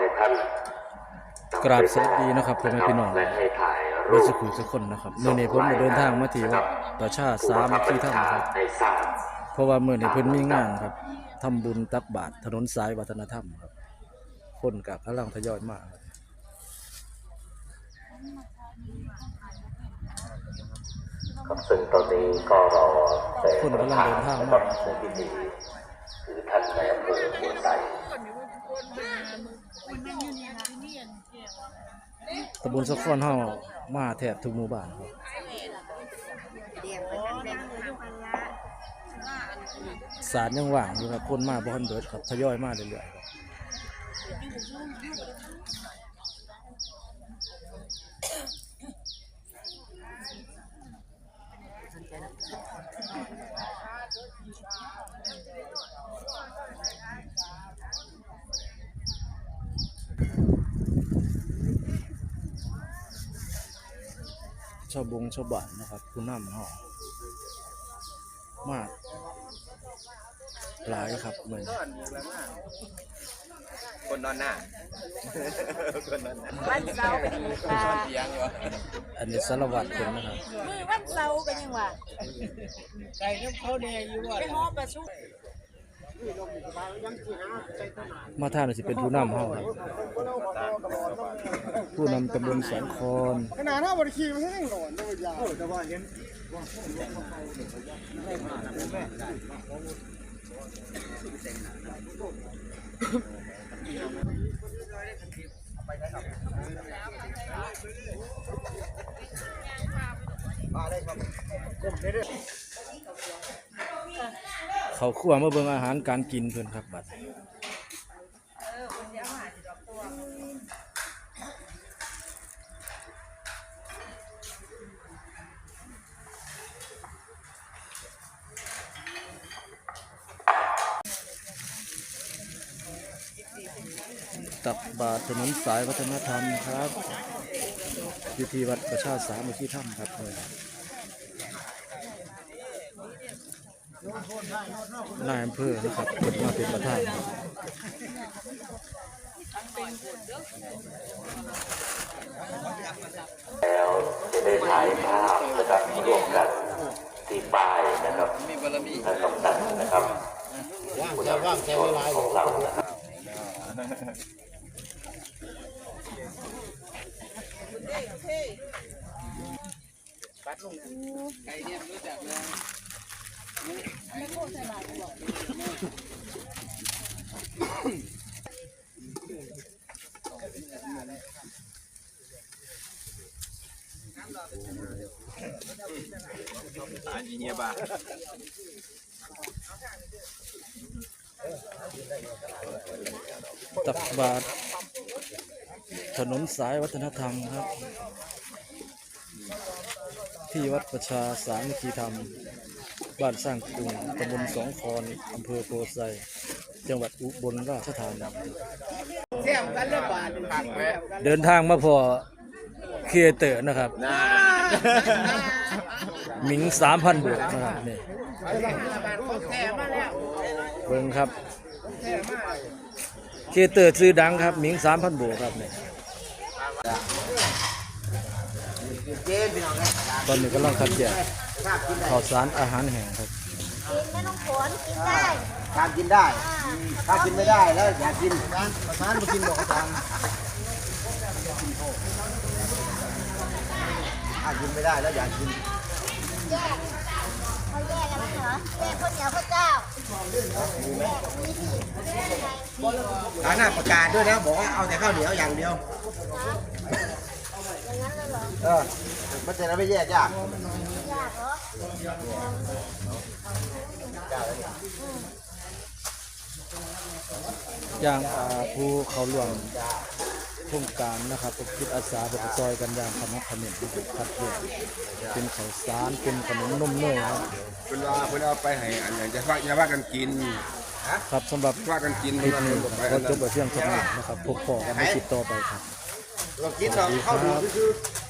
ให้ท่านกราบสวัสดีนะครับพ่อแม่พี่น้องและให้ถ่ายโดยสุขุทุกคนนะครับเมื่อนี้ผมได้เดินทางมาที่วัดประชาสามัคคีธรรมครับให้ทราบเพราะว่าเมื่อนี้เพิ่นมีงานครับทำบุญตักบาตรถนนสายวัฒนธรรมครับคนกับกำลังทยอยมาครับครับซึ่งตอนนี้ก็รอแต่คนกำลังเดินทางนะคมารับผู้พิธีคือท่านในอำเภอหัวไส ตำบลสะคอนเฮามาแทบทุกหมู่บ้านครับสารยังว่างอยู่ครับคนมาบ่ทันเบิดครับทยอยมาเรื่อยๆครับ ชาวบงชาวบ้านนะครับผู้นำเฮามาหลายครับเหมือนคนนอนหน้าคนนอนหน้าวันเสาร์เป็นยังว่าเตียงวะอันนี้สารวัตรเพิ่นนะครับมือวันเสาร์เป็นยังว่าไก่น้ำเขาเนี่ยอยู่ว่าไปหอประชุมมาท่านนี่สิเป็นผู้นำเฮาครับ ผู้นำตำบลแสงคอนขนาดหน้าบริคีมันให้หนอนด้วยยาวแต่ว่าเห็นเขาครัวมาเบิ่งอาหารการกินเพิ่อนครับบัด ตักบาตรถนนสายวัฒนธรรมครับอยู่ที่วัดประชาสามัคคีธรรมครับเพิ่นนายอำเภอนะครับเพิ่นมาเป็นประธานแล้วจะได้ถ่ายภาพนะครับร่วมกันที่ป้ายนะครับมีบารมีท่านกำนันนะครับคุณนำชนของเรานะครับ ไก่เนี่ยรู้จักเลยตายเงียบ้าตักบาตร ถนนสายวัฒนธรรมครับ ที่วัดประชาสามัคคีธรรม บ้านสร้างกรุงตำบลสองคอนอำเภอโพไซจังหวัดอุบลราชธานีเดินทางมาพอเคเตอร์นะครับหมิงสามพันบวกนะครับนี่เบิ่งครับเคเตอร์ซื้อดังครับหมิงสามพันบวกครับนี่เจนพี่น้องครับ ตอนนี้กำลังคัดแยกข่าวสารอาหารแห้งครับไม่ต้องฝนกินได้ทานกินได้ถ้ากินไม่ได้แล้วอยากกินนะประธานมากินบอกกระชังถ้ากินไม่ได้แล้วอยากกินแยกเขาแยกกันไหมเหรอแยกข้าวเหนียวข้าวเจ้า ฐานะประกาศด้วยนะบอกว่าเอาแต่ข้าวเหนียวอย่างเดียวอย่างนั้นเลยเหรอเออมันจะไม่แยกยากยากเหรออย่างอ่าผู้เขาร่วม โครงการนะครับเป็นจิตอาสาเป็นซอยกันอย่างขมักเขม้นที่ถูกคัดแยกเป็นข้าวสารเป็นขนมนมเนยครับเวลาเวลาไปให้อันอย่างจะว่าจะว่ากันกินครับสำหรับว่ากันกินคลิปว่านี้กันขไปออันจนั้บนไว้เพียงเท่านี้นะครับพบปอกันในคลิปต่อไปครับเรากินเราเข้าดูคือค